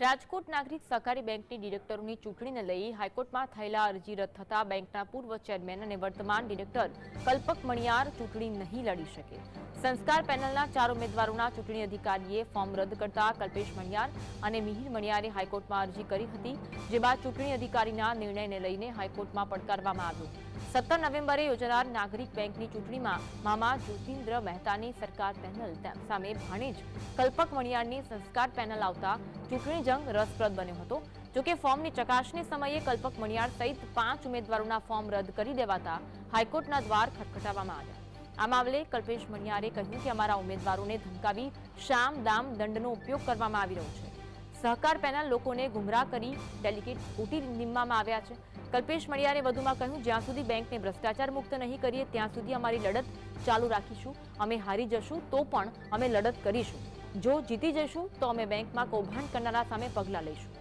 રાજકોટ નાગરિક સહકારી બેંકની ડિરેક્ટરોની ચૂંટણીને લઈ હાઈકોર્ટમાં થયેલા અરજી રદ થતા બેંકના પૂર્વ ચેરમેન અને વર્તમાન ડિરેક્ટર કલ્પક મણિયાર ચૂંટણી નહીં લડી શકે. સંસ્કાર પેનલના ચાર ઉમેદવારોના ચૂંટણી અધિકારીએ ફોર્મ રદ કરતા કલ્પેશ મણિયાર અને મિહિર મણિયારે હાઈકોર્ટમાં અરજી કરી હતી, જે બાદ ચૂંટણી અધિકારીના નિર્ણયને લઈને હાઈકોર્ટમાં પડકારવામાં આવ્યો. સત્તર નવેમ્બરે યોજાનાર નાગરિક બેંકની ચૂંટણીમાં મામા જ્યોતિન્દ્ર મહેતાની સરકાર પેનલ સામે ભાણેજ કલ્પક મણિયારની સંસ્કાર પેનલ આવતા ચૂંટણી જંગ રસપ્રદ બન્યો હતો. જોકે ફોર્મની ચકાસણી સમયે કલ્પક મણિયાર સહિત પાંચ ઉમેદવારોના ફોર્મ રદ કરી દેવાતા હાઈકોર્ટના દ્વાર ખટખટાવવામાં આવ્યા. આ મામલે કલ્પેશ મણિયારે કહ્યું કે અમારા ઉમેદવારોને ધમકાવી શામ દામ દંડનો ઉપયોગ કરવામાં આવી રહ્યો છે. સહકાર પેનલ લોકોને ગુમરાહ કરી ડેલિગેટ ખોટી નીમવામાં આવ્યા છે. કલ્પેશ મણિયારે વધુમાં કહ્યું, જ્યાં સુધી બેંકને ભ્રષ્ટાચાર મુક્ત નહીં કરીએ, ત્યાં સુધી અમારી લડત ચાલુ રાખીશું. અમે હારી જશું તો પણ અમે લડત કરીશું. જો જીતી જઈશું તો અમે બેંકમાં કૌભાંડ કરનારા સામે પગલાં લઈશું.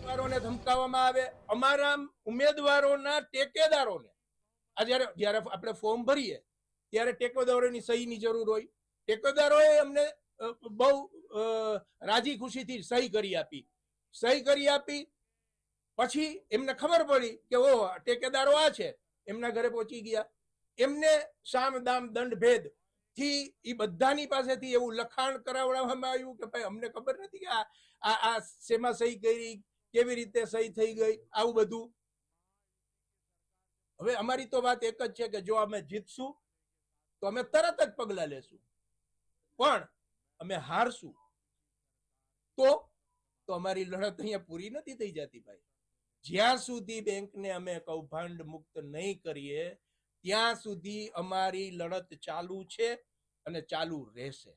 ઉમેદવારોને ધમકાવવામાં આવે. અમારા ઉમેદવારોના ટેકેદારોને. આ જ્યારે આપણે ફોર્મ ભરીએ, ત્યારે ટેકેદારોની સહીની જરૂર હોય. ટેકેદારોએ અમને બહુ રાજી ખુશીથી સહી કરી આપી. સહી કરી આપી, પછી એમને ખબર પડી કે ઓ ટેકેદારો આ છે. એમના ઘરે પહોંચી ગયા. એમને સામ દામ દંડ ભેદથી એ બધાની પાસેથી એવું લખાણ કરાવડાવવામાં આવ્યું કે, ભાઈ, અમને ખબર નથી કે આ આ આ શેમાં સહી કરી, કેવી રીતે સહી થઈ ગઈ, આવું બધું. હવે અમારી તો વાત એક જ છે કે, જો અમે જીતશું, તો અમે તરત જ પગલા લેશું. પણ અમે હારશું. તો તો અમારી લડત અહીંયા પૂરી નથી થઈ જતી ભાઈ. જ્યાં સુધી બેંકને અમે કૌભાંડ મુક્ત નહીં કરીએ, ત્યાં સુધી અમારી લડત ચાલુ છે અને ચાલુ રહેશે.